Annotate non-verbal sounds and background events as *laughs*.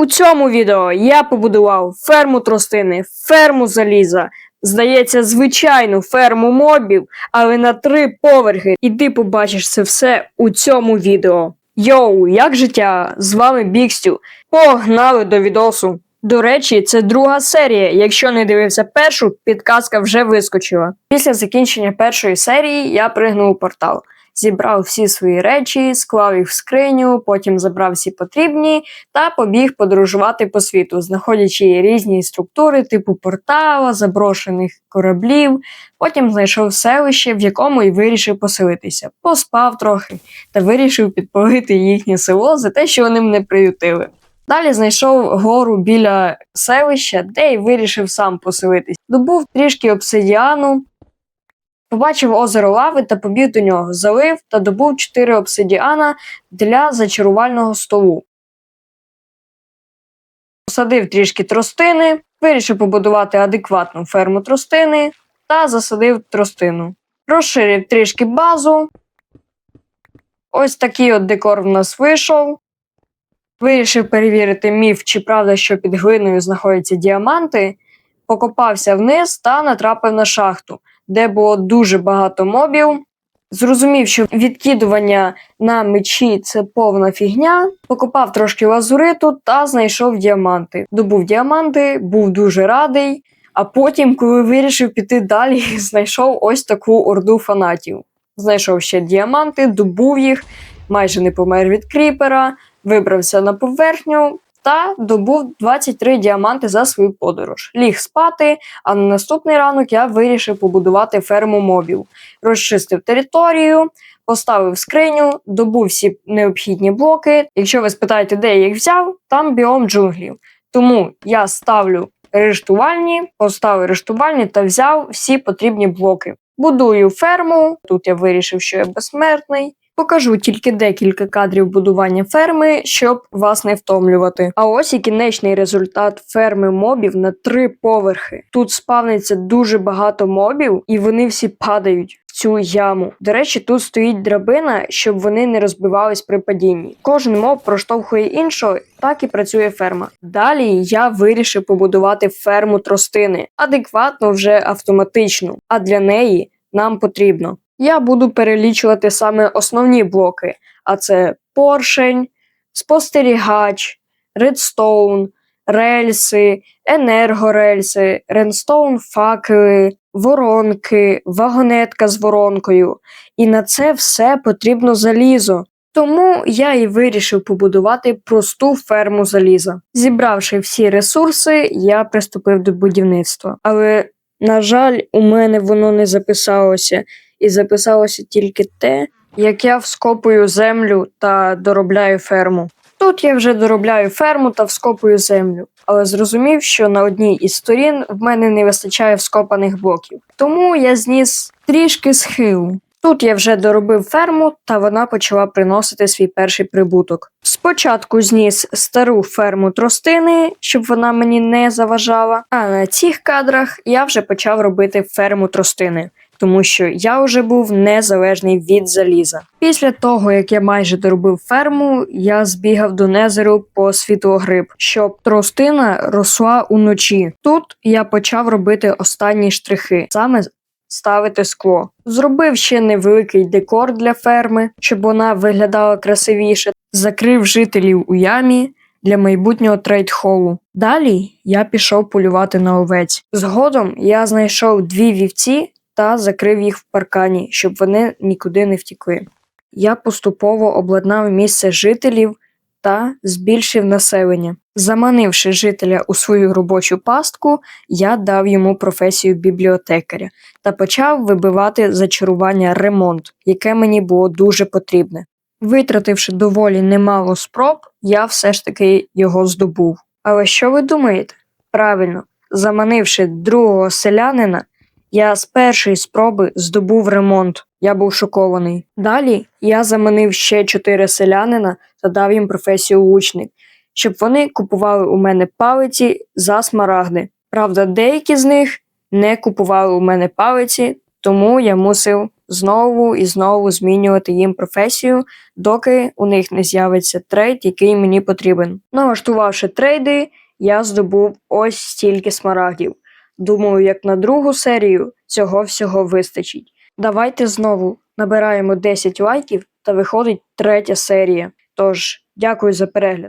У цьому відео я побудував ферму тростини, ферму заліза, здається, звичайну ферму мобів, але на три поверхи. І ти побачиш це все у цьому відео. Йоу, як життя? З вами Бікстю. Погнали до відосу. До речі, це друга серія. Якщо не дивився першу, підказка вже вискочила. Після закінчення першої серії я пригнув портал. Зібрав всі свої речі, склав їх в скриню, потім забрав всі потрібні та побіг подорожувати по світу, знаходячи різні структури типу портала, заброшених кораблів. Потім знайшов селище, в якому і вирішив поселитися. Поспав трохи та вирішив підпалити їхнє село за те, що вони мене приютили. Далі знайшов гору біля селища, де й вирішив сам поселитись. Добув трішки обсидіану, побачив озеро лави та побіг до нього, залив та добув 4 обсидіана для зачарувального столу. Посадив трішки тростини, вирішив побудувати адекватну ферму тростини та засадив тростину. Розширив трішки базу. Ось такий от декор в нас вийшов. Вирішив перевірити міф, чи правда, що під глиною знаходяться діаманти. Покопався вниз та натрапив на шахту, де було дуже багато мобів. Зрозумів, що відкидування на мечі це повна фігня. Покопав трошки лазуриту та знайшов діаманти. Добув діаманти, був дуже радий. А потім, коли вирішив піти далі, *laughs* знайшов ось таку орду фанатів. Знайшов ще діаманти, добув їх, майже не помер від кріпера, вибрався на поверхню та добув 23 діаманти за свою подорож. Ліг спати, а на наступний ранок я вирішив побудувати ферму мобів, розчистив територію, поставив скриню, добув всі необхідні блоки. Якщо ви спитаєте, де я їх взяв, там біом джунглів. Тому я ставлю рештувальні, поставив рештувальні та взяв всі потрібні блоки. Будую ферму. Тут я вирішив, що я безсмертний. Покажу тільки декілька кадрів будування ферми, щоб вас не втомлювати. А ось і кінечний результат ферми мобів на три поверхи. Тут спавниться дуже багато мобів, і вони всі падають в цю яму. До речі, тут стоїть драбина, щоб вони не розбивались при падінні. Кожен моб проштовхує іншого, так і працює ферма. Далі я вирішив побудувати ферму тростини, адекватно вже автоматичну. А для неї нам потрібно. Я буду перелічувати саме основні блоки, а це поршень, спостерігач, редстоун, рельси, енергорельси, ренстоун факели, воронки, вагонетка з воронкою. І на це все потрібно залізо. Тому я і вирішив побудувати просту ферму заліза. Зібравши всі ресурси, я приступив до будівництва. Але, на жаль, у мене воно не записалося і записалося тільки те, як я вскопую землю та доробляю ферму. Тут я вже доробляю ферму та вскопую землю, але зрозумів, що на одній із сторін в мене не вистачає вскопаних блоків. Тому я зніс трішки схилу. Тут я вже доробив ферму, та вона почала приносити свій перший прибуток. Спочатку зніс стару ферму тростини, щоб вона мені не заважала. А на цих кадрах я вже почав робити ферму тростини тому що я вже був незалежний від заліза. Після того, як я майже доробив ферму, я збігав до незеру по світлогриб, щоб тростина росла уночі. Тут я почав робити останні штрихи, саме ставити скло. Зробив ще невеликий декор для ферми, щоб вона виглядала красивіше, закрив жителів у ямі. Для майбутнього трейдхолу. Далі я пішов полювати на овець. Згодом я знайшов дві вівці та закрив їх в паркані, щоб вони нікуди не втікли. Я поступово обладнав місце жителів та збільшив населення. Заманивши жителя у свою робочу пастку, я дав йому професію бібліотекаря та почав вибивати зачарування ремонт, яке мені було дуже потрібне. Витративши доволі немало спроб, я все ж таки його здобув. Але що ви думаєте? Правильно, заманивши другого селянина, я з першої спроби здобув ремонт. Я був шокований. Далі я заманив ще чотири селянина та дав їм професію лучник, щоб вони купували у мене палиці за смарагди. Правда, деякі з них не купували у мене палиці, тому я мусив знову і знову змінювати їм професію, доки у них не з'явиться трейд, який мені потрібен. Налаштувавши трейди, я здобув ось стільки смарагдів. Думаю, як на другу серію цього всього вистачить. Давайте знову набираємо 10 лайків та виходить третя серія. Тож, дякую за перегляд.